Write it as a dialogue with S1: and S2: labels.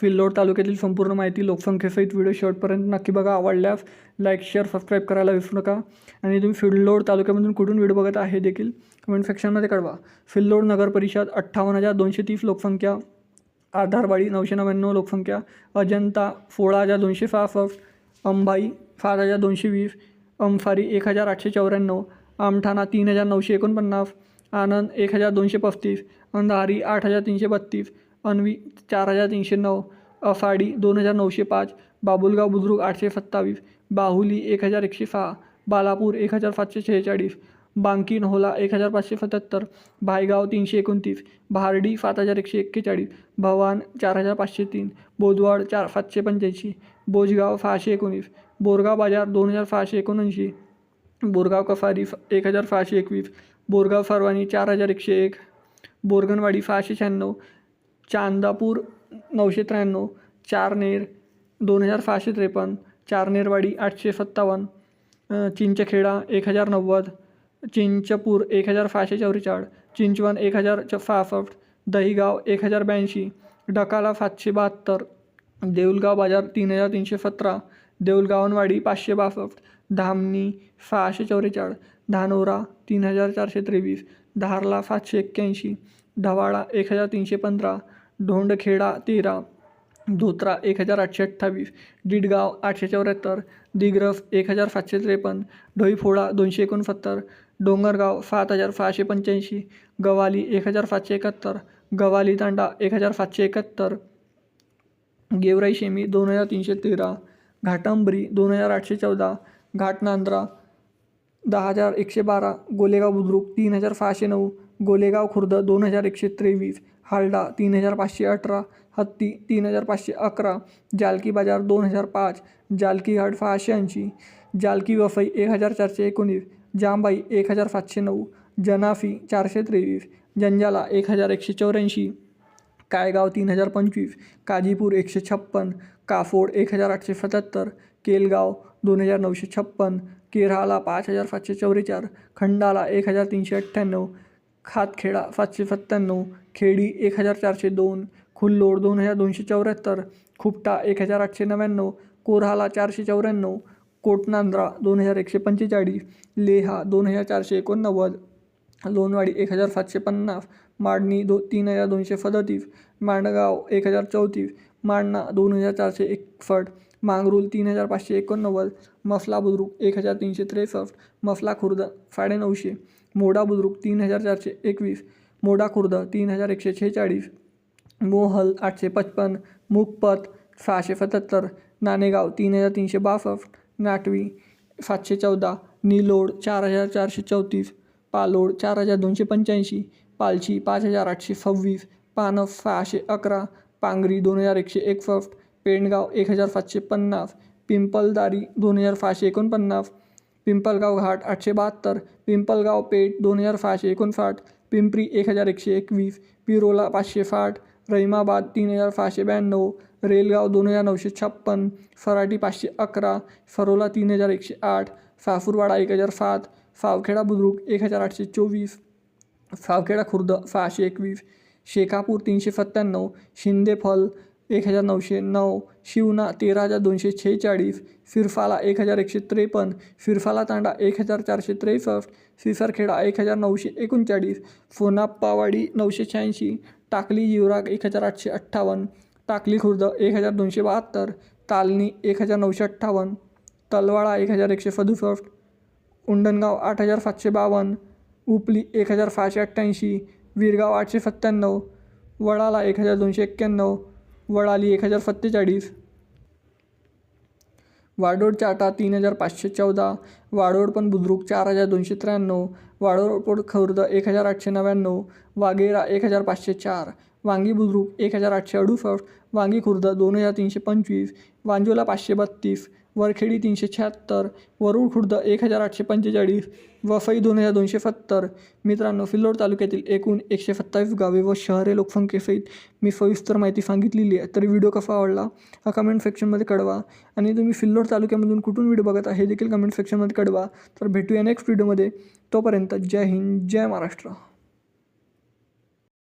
S1: सिल्लोड तालुक्यातील संपूर्ण माहिती लोकसंख्येसहित व्हिडिओ शेवटपर्यंत नक्की बघा. आवडल्यास लाईक शेअर सबस्क्राईब करायला विसरू नका. आणि तुम्ही सिल्लोड तालुक्यामधून कुठून व्हिडिओ बघत आहे देखील कमेंट सेक्शनमध्ये कळवा. सिल्लोड नगर परिषद अठ्ठावन्न हजार दोनशे तीस लोकसंख्या आधारवाडी नऊशे नव्याण्णव लोकसंख्या अजंता सोळा हजार दोनशे सहासष्ट अंबाई सात हजार दोनशे वीस अंफारी एक हजार आठशे चौऱ्याण्णव आमठाणा तीन हजार नऊशे एकोणपन्नास आनंद एक हजार दोनशे पस्तीस अंधारी आठ हजार तीनशे बत्तीस अन्वी चार हजार तीनशे नऊ अफाडी दोन हजार नऊशे पाच बाबुलगाव बुद्रुक आठशे सत्तावीस बाहुली एक हजार एकशे सहा बालापूर एक हजार सातशे शेहेचाळीस बांकी नहोला एक हजार पाचशे सत्याहत्तर भायगाव तीनशे एकोणतीस भारडी सात हजार एकशे एक्केचाळीस भवान चार हजार पाचशे तीन बोदवाड चार सातशे पंच्याऐंशी बोजगाव सहाशे एकोणीस बोरगाव बाजार दोन हजार सहाशे एकोणऐंशी बोरगाव कफारी एक हजार सहाशे एकवीस बोरगाव सर्वानी चार हजार एकशे एक बोरगनवाडी सहाशे शहाण्णव चांदापूर नऊशे त्र्याण्णव चारनेर दोन हजार सहाशे त्रेपन्न चारनेरवाडी आठशे सत्तावन्न चिंचखेडा एक हजार नव्वद चिंचपूर एक हजार सहाशे चौवेचाळ चिंचवण एक हजार च सहासष्ट दहीगाव एक हजार ब्याऐंशी डकाला सातशे बहात्तर देऊलगाव बाजार तीन हजार तीनशे सतरा देऊलगावनवाडी पाचशे बासष्ट धामणी सहाशे चौवेचाळ धानोरा तीन हजार चारशे त्रेवीस धारला सातशे एक्क्याऐंशी ढवाळा एक हजार तीनशे पंधरा ढोंडखेडा तेरा धोत्रा एक हजार आठशे अठ्ठावीस डिडगाव आठशे चौऱ्याहत्तर दिग्रस एक हजार सातशे त्रेपन्न ढोईफोडा दोनशे एकोणसत्तर डोंगरगाव सात हजार सहाशे पंच्याऐंशी गवाली एक हजार सातशे एकाहत्तर गवाली तांडा एक हजार सातशे एकाहत्तर गेवराई शेमी दोन हजार तीनशे तेरा घाटंबरी दोन हजार आठशे चौदा घाटनांद्रा दहा हजार एकशे बारा गोलेगाव बुद्रुक तीन हजार सहाशे नऊ गोलेगाव खुर्द दोन हजार एकशे त्रेवीस हालडा तीन हजार पाचशे अठरा हत्ती तीन हजार पाचशे अकरा जालकी बाजार दोन हजार पाच जालकी घाट सहाशे ऐंशी जालकी वफई एक हजार चारशे एकोणीस जांबाई एक हजार सातशे नऊ जनाफी चारशे तेवीस जंजाला एक हजार एकशे चौऱ्याऐंशी कायगाव तीन हजार पंचवीस काजीपूर एकशे छप्पन काफोड एक हजार आठशे सत्याहत्तर केलगाव दोन हजार नऊशे छप्पन केरहाला पाच हजार सातशे चौवेचार खंडाला एक हजार तीनशे अठ्ठ्याण्णव खातखेडा सातशे सत्त्याण्णव खेडी एक हजार चारशे दोन खुल्लोड दोन हजार दोनशे चौऱ्याहत्तर खुपटा एक हजार आठशे नव्याण्णव कोरहाला चारशे चौऱ्याण्णव कोटनांद्रा दोन हजार एकशे पंचेचाळीस लेहा दोन हजार चारशे एकोणनव्वद लोणवाडी एक हजार सातशे पन्नास माडणी दो तीन हजार दोनशे सदतीस मांडगाव एक हजार चौतीस मांडणा दोन हजार चारशे एकसष्ट मांगरूल तीन हजार पाचशे एकोणनव्वद मफला बुद्रुक एक हजार तीनशे त्रेसष्ट मफला खुर्द साडेनऊशे मोडा बुद्रुक तीन हजार चारशे एकवीस मोडा खुर्द तीन हजार एकशे शेहेचाळीस मोहल आठशे पचपन मुखपत सहाशे सत्याहत्तर नाणेगाव तीन हजार तीनशे बासष्ट नाटवी सातशे चौदा निलोड चार हजार चारशे चौतीस पालोड चार हजार दोनशे पंच्याऐंशी पालची पाच हजार आठशे सव्वीस पानस सहाशे अकरा पांगरी दोन हजार एकशे एकसष्ट पेंडगाव एक हजार सातशे पन्नास पिंपलदारी दोन हजार सहाशे एकोणपन्नास पिंपलगाव घाट आठशे बहात्तर पिंपलगाव पेठ दोन हजार सहाशे एकोणसाठ पिंपरी एक हजार एकशे एकवीस पिरोला पाचशे साठ रहिमाबाद तीन हजार सहाशे ब्याण्णव रेलगाव दोन हजार नऊशे छप्पन सराटी पाचशे अकरा सरोला तीन हजार एकशे आठ सासूरवाडा एक हजार सात सावखेडा बुद्रुक एक हजार आठशे चोवीस सावखेडा खुर्द सहाशे एकवीस शेखापूर तीनशे सत्त्याण्णव शिंदेफल एक हजार नऊशे नऊ शिवना तेरा हजार दोनशे शेहेचाळीस फिरफाला एक हजार एकशे त्रेपन्न फिरफाला तांडा एक हजार चारशे त्रेसष्ट सिसरखेडा एक हजार नऊशे एकोणचाळीस फोनाप्पावाडी नऊशे शहाऐंशी टाकली युवराग एक हजार आठशे अठ्ठावन्न टाकली खुर्द एक हजार दोनशे बहात्तर तालनी एक हजार नऊशे अठ्ठावन्न तलवाडा एक हजार एकशे सदुसष्ट उंडणगाव आठ हजार सातशे बावन्न उपली एक हजार सहाशे अठ्ठ्याऐंशी विरगाव आठशे सत्त्याण्णव वडाला एक हजार दोनशे एक्क्याण्णव वडाली एक हजार सत्तेचाळीस. वाडोड चाटा तीन हजार पाचशे चौदा. वाडोड पण बुद्रुक चार हजार दोनशे त्र्याण्णव. वाडोड खुर्द एक हजार आठशे नव्याण्णव. वाघेरा एक हजार पाचशे चार. वांगी बुद्रुक एक हजार आठशे अडुसष्ट. वांगी खुर्द दोन हजार तीनशे पंचवीस. वांजोला पाचशे बत्तीस. वरखेडी तीनशे शहात्तर वरुड खुर्द एक हजार आठशे पंचेचाळीस वफई दोन हजार दोनशे सत्तर. मित्रांनो फिल्लोड तालुक्यातील एकूण एकशे सत्तावीस गावे व शहरे लोकसंख्येसहित मी सविस्तर माहिती सांगितलेली आहे. तर व्हिडिओ कसा आवडला? हा कमेंट सेक्शनमध्ये कळवा. आणि तुम्ही फिल्लोड तालुक्यामधून कुठून व्हिडिओ बघत आहे देखील कमेंट सेक्शनमध्ये कळवा. तर भेटूया नेक्स्ट व्हिडिओमध्ये तोपर्यंत जय हिंद जय महाराष्ट्र.